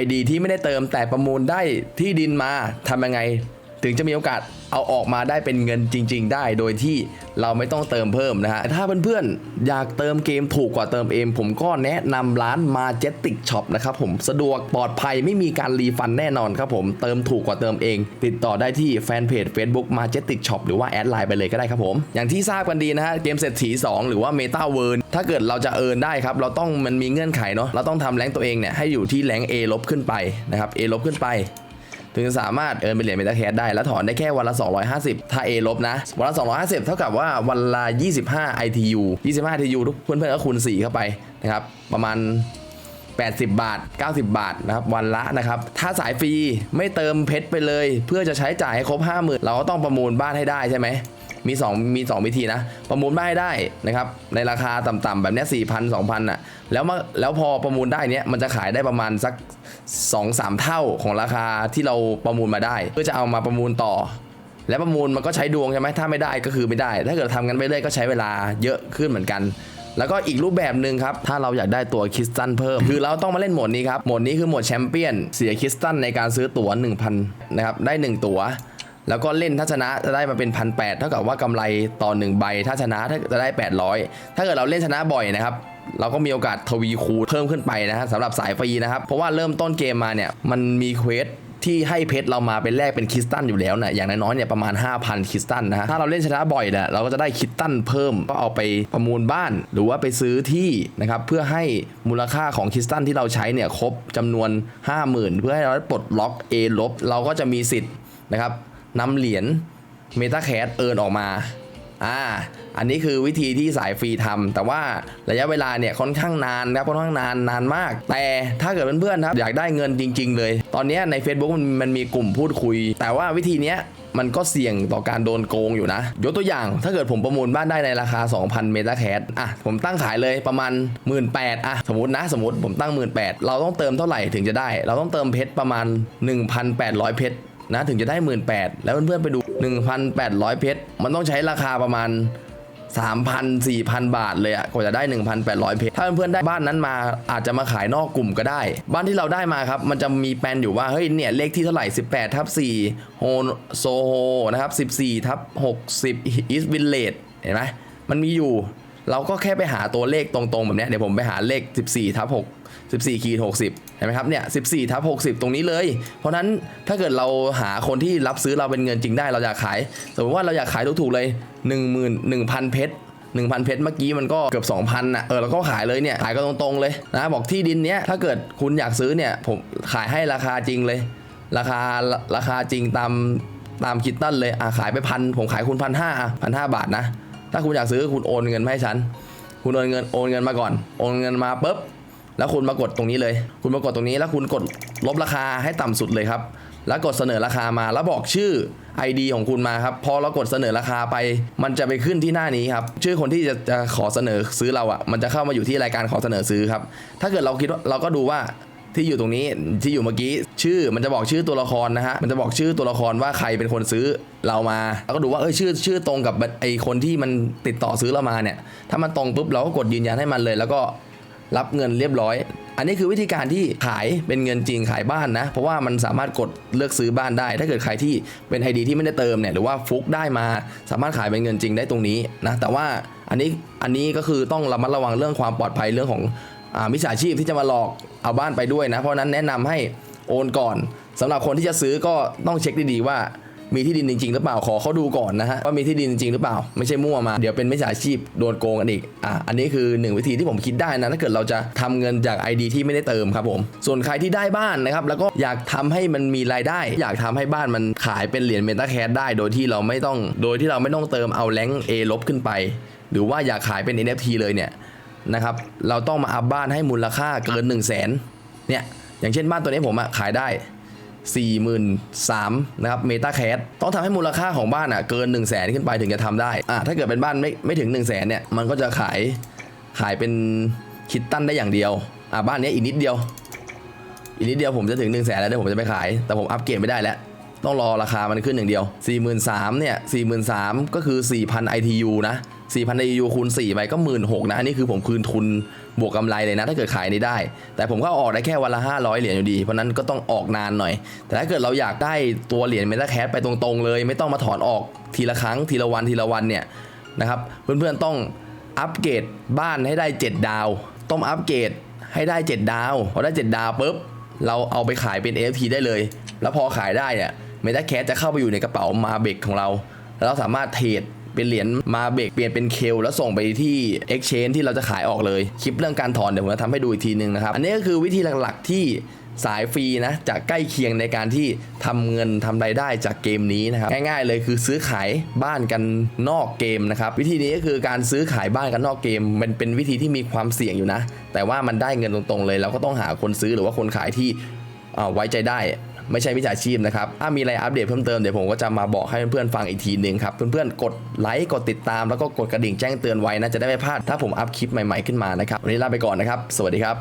ID ที่ไม่ได้เติมแต่ประมูลได้ที่ดินมาทำยังไง ถึงจะมีโอกาสเอาออกมาได้เป็นเงินจริง ๆ ได้ โดยที่เราไม่ต้องเติมเพิ่มนะฮะถ้าเพื่อนๆอยากเติมเกมถูกกว่าเติมเองผมก็แนะนำร้าน Majestic Shop นะครับผมสะดวกปลอดภัยไม่มีการรีฟันแน่นอนครับผมเติมถูกกว่าเติมเอง ติดต่อได้ที่แฟนเพจ Facebook Majestic Shop หรือว่าแอดไลน์ไปเลยก็ได้ครับผม อย่างที่ทราบกันดีนะฮะเกมเศรษฐี2 หรือว่า Meta World ถ้าเกิดเราจะเอิร์นได้ครับเราต้องมันมีเงื่อนไขเนาะเราต้องทำแรงตัวเองเนี่ยให้อยู่ที่แรง A ลบขึ้นไปนะครับ A ลบขึ้นไป ถึงจะสามารถเอินเป็นเหรียญเมตาแคสได้แล้วถอนได้แค่วันละ 250 ถ้า A ลบนะ วันละ 250 เท่ากับว่าวันละ 25 ITU 25 ITU ทุกเพื่อนๆก็คูณ 4 เข้าไปนะครับ ประมาณ 80 บาท 90 บาทนะครับวันละนะครับ ถ้าสายฟรีไม่เติมเพชรไปเลย เพื่อจะใช้จ่ายให้ครบ 50,000 เราก็ต้องประมูลบ้านให้ได้ใช่ไหม มี2มี2วิธีนะ ประมูลบ้านให้ได้นะครับ ในราคาต่ำๆแบบนี้ย4,000 2,000อะแล้วมาแล้วพอประมูลได้เนี้ยมันจะขายได้ประมาณสัก 2-3 เท่าของราคาที่เราประมูลมาได้ เพื่อจะเอามาประมูลต่อ และประมูลมันก็ใช้ดวงใช่ไหมถ้าไม่ได้ก็คือไม่ได้ ถ้าเกิดทำกันไปเรื่อยก็ใช้เวลาเยอะขึ้นเหมือนกันแล้วก็อีกรูปแบบหนึ่งครับ ถ้าเราอยากได้ตัวคริสตัลเพิ่ม คือเราต้องมาเล่นโหมดนี้ครับ โหมดนี้คือโหมดแชมเปี้ยน เสียคริสตัลในการซื้อตั๋ว 1,000 นะครับ ได้ 1 ตั๋ว แล้วก็เล่นถ้าชนะจะได้มาเป็นพันแเท่ากับว่ากำไรต่อ1ใบ ถ้าชนะถ้าจะได้ 800 ถ้าเกิดเราเล่นชนะบ่อยนะครับเราก็มีโอกาสทวีคูณเพิ่มขึ้นไปนะฮะสำหรับสายฟรีนะครับ เพราะว่าเริ่มต้นเกมมาเนี่ยมันมีเควสที่ให้เพชรเรามาเป็นแลกเป็นคริสตัลอยู่แล้วนะอย่างน้อยๆเนี่ยประมาณ 5,000 คริสตัลนะฮะถ้าเราเล่นชนะบ่อยเนี่ยเราก็จะได้คริสตัลเพิ่มก็เอาไปประมูลบ้าน หรือว่าไปซื้อที่นะครับเพื่อให้มูลค่าของคริสตัลที่เราใช้เนี่ยครบจำนวน 50,000 เพื่อให้เราปลดล็อก A ลบเราก็จะมีสิทธิ์นะครับ นำเหรียญเมตาแคสเอินออกมาอ่าอันนี้คือวิธีที่สายฟรีทำแต่ว่าระยะเวลาเนี่ยค่อนข้างนานนะครับค่อนข้างนานนานมาก แต่ถ้าเกิดเพื่อนๆครับอยากได้เงินจริง ๆ เลย ตอนนี้ใน Facebook มันมันมีกลุ่มพูดคุย แต่ว่าวิธีเนี้ยมันก็เสี่ยงต่อการโดนโกงอยู่นะ ยกตัวอย่างถ้าเกิดผมประมูลบ้านได้ในราคา 2,000 เมตาแคสอะ ผมตั้งขายเลยประมาณ 1 8ื่นอะ สมมตินะ สมมติผมตั้ง 1 8ื่นเราต้องเติมเท่าไหร่ถึงจะได้ เราต้องเติมเพชรประมาณ 1,800 เพชร นะถึงจะได้ 1 8ื่นแล้วเพื่อนๆไปดู 1,800 เพชร มันต้องใช้ราคาประมาณ 3,000 4,000 บาทเลยอะกว่าจะได้ 1,800 เพชร ถ้าเพื่อนๆได้บ้านนั้นมาอาจจะมาขายนอกกลุ่มก็ได้ บ้านที่เราได้มาครับ มันจะมีแปลนอยู่ว่า เฮ้ย เนี่ย เลขที่เท่าไหร่ 18ทับ4โฮโซโฮนะครับ 14ทับ60 East Village เห็นไหมมันมีอยู่ เราก็แค่ไปหาตัวเลขตรงๆแบบนี้เดี๋ยวผมไปหาเลข 14ทับ6 14ขีด60เห็นไหมครับเนี่ย14ทับ60 ตรงนี้เลย เพราะนั้นถ้าเกิดเราหาคนที่รับซื้อเราเป็นเงินจริงได้เราอยากขาย สมมติว่าเราอยากขายถูกๆเลย1 1 0 0 0 เพชร1,000 เพชรเมื่อกี้มันก็เกือบ2,000น่ะเออเราก็ขายเลยเนี่ยขายก็ตรงๆเลยนะบอกที่ดินเนี้ยถ้าเกิดคุณอยากซื้อเนี่ยผมขายให้ราคาจริงเลย ราคาราคาจริงตามตามคิดตันเลยอะขายไปพันผมขายคุณพันห้าพันห้าบาทนะ ถ้าคุณอยากซื้อคุณโอนเงินมาให้ฉัน คุณโอนเงินโอนเงินมาก่อน โอนเงินมาปุ๊บแล้วคุณมากดตรงนี้เลย คุณมากดตรงนี้แล้วคุณกดลบราคาให้ต่ำสุดเลยครับ แล้วกดเสนอราคามาแล้วบอกชื่อ ID ของคุณมาครับ พอเรากดเสนอราคาไป มันจะไปขึ้นที่หน้านี้ครับ ชื่อคนที่จะจะขอเสนอซื้อเราอะ่ะ มันจะเข้ามาอยู่ที่รายการขอเสนอซื้อครับ ถ้าเกิดเราคิดว่าเราก็ดูว่า ที่อยู่ตรงนี้ที่อยู่เมื่อกี้ชื่อมันจะบอกชื่อตัวละครนะฮะมันจะบอกชื่อตัวละครว่าใครเป็นคนซื้อเรามา แล้วก็ดูว่าเออชื่อชื่อตรงกับไอคนที่มันติดต่อซื้อเรามาเนี่ยถ้ามันตรงปุ๊บเราก็กดยืนยันให้มันเลย แล้วก็รับเงินเรียบร้อย อันนี้คือวิธีการที่ขายเป็นเงินจริงขายบ้านนะ เพราะว่ามันสามารถกดเลือกซื้อบ้านได้ ถ้าเกิดใครที่เป็นไอดีที่ไม่ได้เติมเนี่ยหรือว่าฟุกได้มา สามารถขายเป็นเงินจริงได้ตรงนี้นะแต่ว่าอันนี้อันนี้ก็คือต้องระมัดระวังเรื่องความปลอดภัยเรื่องของ มิจฉาชีพที่จะมาหลอกเอาบ้านไปด้วยนะ เพราะนั้นแนะนำให้โอนก่อนสำหรับคนที่จะซื้อก็ต้องเช็คดีๆว่ามีที่ดินจริงๆหรือเปล่าขอเขาดูก่อนนะฮะว่ามีที่ดินจริงๆหรือเปล่า ไม่ใช่มั่วมาเดี๋ยวเป็นมิจฉาชีพโดนโกงกันอีกอะอันนี้คือหนึ่งวิธีที่ผมคิดได้นะถ้าเกิดเราจะทำเงินจาก ID ที่ไม่ได้เติมครับผมส่วนใครที่ได้บ้านนะครับแล้วก็อยากทำให้มันมีรายได้ อยากทำให้บ้านมันขายเป็นเหรียญเมตาแคสได้ โดยที่เราไม่ต้อง โดยที่เราไม่ต้องเติมเอาแรง A ลบขึ้นไป หรือว่าอยากขายเป็น NFT เลยเนี่ย นะครับ เราต้องมาอัพบ้านให้มูลค่าเกิน1 0 0 0 0แสนเนี่ย อย่างเช่นบ้านตัวนี้ผมอะขายได้ 43,000นะครับเมตาแคสต้องทำให้มูลค่าของบ้านอะเกิน 1 0 0 0 0แสนขึ้นไปถึงจะทำได้อะถ้าเกิดเป็นบ้านไม่ไม่ถึง 1 0 0 0 0แสนเนี่ย มันก็จะขายขายเป็นคิดตั้นได้อย่างเดียวอะบ้านนี้อีกนิดเดียว อีกนิดเดียวผมจะถึง1 0 0 0 0แสนแล้วเดี๋ยวผมจะไปขาย แต่ผมอัปเกรดไม่ได้แล้วต้องรอราคามันขึ้นอย่างเดียว 43,000เนี่ย43,000ก็คือ 4,000 ITU นะ 4,000 ITU คูณ4ไปก็ 16,000นะ อันนี้คือผมคืนทุนบวกกำไรเลยนะ ถ้าเกิดขายนี้ได้ แต่ผมก็อออกได้แค่วันละ 500 เหรียญอยู่ดี เพราะนั้นก็ต้องออกนานหน่อย แต่ถ้าเกิดเราอยากได้ตัวเหรียญเมตาแคสไปตรงๆเลย ไม่ต้องมาถอนออกทีละครั้งทีละวันทีละวันเนี่ยนะครับเพื่อนๆต้องอัปเกรดบ้านให้ได้ 7 ดาว ต้องอัปเกรดให้ได้ 7 ดาวพอได้ 7 ดาวปุ๊บเราเอาไปขายเป็น NFT ได้เลย แล้วพอขายได้เนี่ยเมตาแคสจะเข้าไปอยู่ในกระเป๋ามาเบกของเรา แล้วเราสามารถเทรด เป็นเหรียญมาเบกเปลี่ยนเป็นเคลแล้วส่งไปที่ Exchange ที่เราจะขายออกเลยคลิปเรื่องการถอนเดี๋ยวผมจะทำให้ดูอีกทีนึงนะครับอันนี้ก็คือวิธีหลักๆที่สายฟรีนะจะใกล้เคียงในการที่ทำเงินทำรายได้จากเกมนี้นะครับง่ายๆเลยคือซื้อขายบ้านกันนอกเกมนะครับวิธีนี้ก็คือการซื้อขายบ้านกันนอกเกม มันเป็นวิธีที่มีความเสี่ยงอยู่นะ แต่ว่ามันได้เงินตรงๆเลยเราก็ต้องหาคนซื้อหรือว่าคนขายที่อ่าไว้ใจได้ ไม่ใช่วิชาชีพนะครับถ้ามีอะไรอัปเดตเพิ่มเติมเดี๋ยวผมก็จะมาบอกให้เพื่อนๆฟังอีกทีหนึ่งครับเพื่อนๆกดไลค์กดติดตามแล้วก็กดกระดิ่งแจ้งเตือนไว้นะจะได้ไม่พลาดถ้าผมอัพคลิปใหม่ๆขึ้นมานะครับวันนี้ลาไปก่อนนะครับ สวัสดีครับ